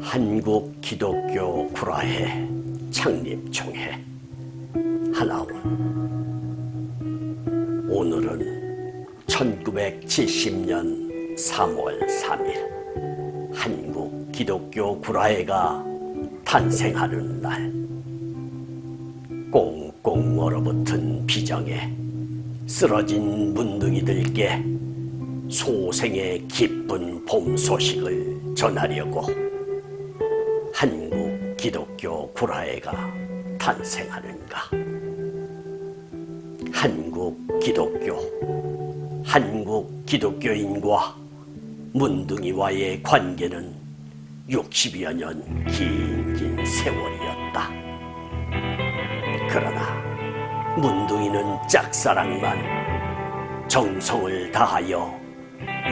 한국 기독교 구라회 창립총회. 하나원. 오늘은 1970년 3월 3일. 한국 기독교 구라회가 탄생하는 날 꽁꽁 얼어붙은 비정에 쓰러진 문둥이들께 소생의 기쁜 봄 소식을 전하려고 한국 기독교 구라회가 탄생하는가? 한국 기독교, 한국 기독교인과 문둥이와의 관계는 60여 년 긴 긴 세월이었다. 그러나 문둥이는 짝사랑만 정성을 다하여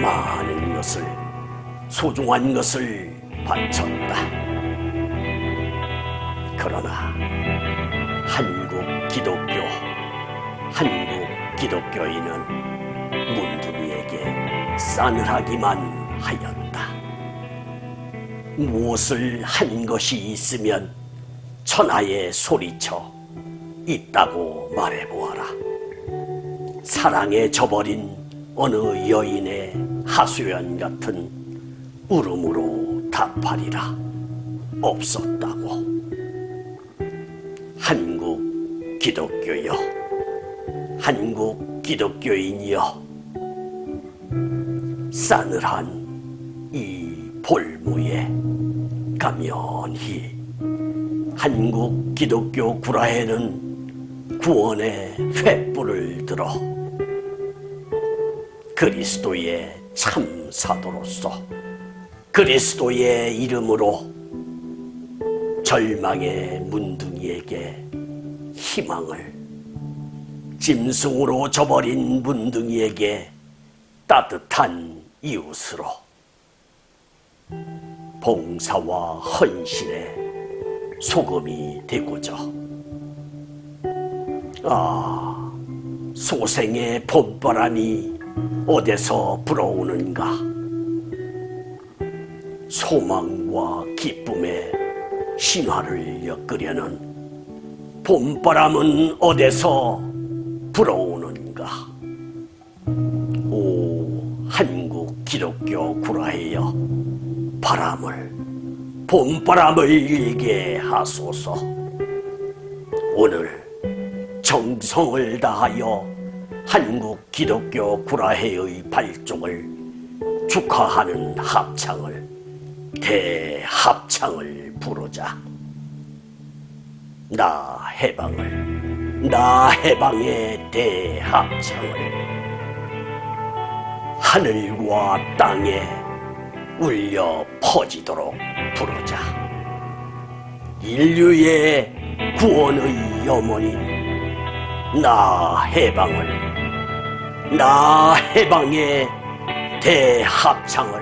많은 것을 소중한 것을 바쳤다. 그러나 한국 기독교, 한국 기독교인은 문둥이에게 싸늘하기만 하였다. 무엇을 한 것이 있으면 천하에 소리쳐 있다고 말해보아라. 사랑에 져버린 어느 여인의 하소연 같은 울음으로 답하리라. 없었다고. 한국 기독교여, 한국 기독교인이여, 싸늘한 이 볼무에 가면히 한국 기독교 구라에는 구원의 횃불을 들어 그리스도의 참 사도로서 그리스도의 이름으로 절망의 문둥이에게 희망을 짐승으로 져버린 문둥이에게 따뜻한 이웃으로 봉사와 헌신의 소금이 되고자. 아 소생의 봄바람이 어디서 불어오는가? 소망과 기쁨의 신화를 엮으려는 봄바람은 어디서 불어오는가? 오, 한국 기독교 구라회여, 바람을, 봄바람을 일게 하소서. 오늘 정성을 다하여 한국 기독교 구라회의 발족을 축하하는 합창을, 대합창을 부르자. 나 해방을 나 해방의 대합창을 하늘과 땅에 울려 퍼지도록 부르자. 인류의 구원의 염원인 나 해방을 나 해방의 대합창을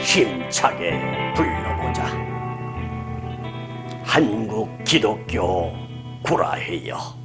힘차게 불러보자. 한국 기독교 구라회여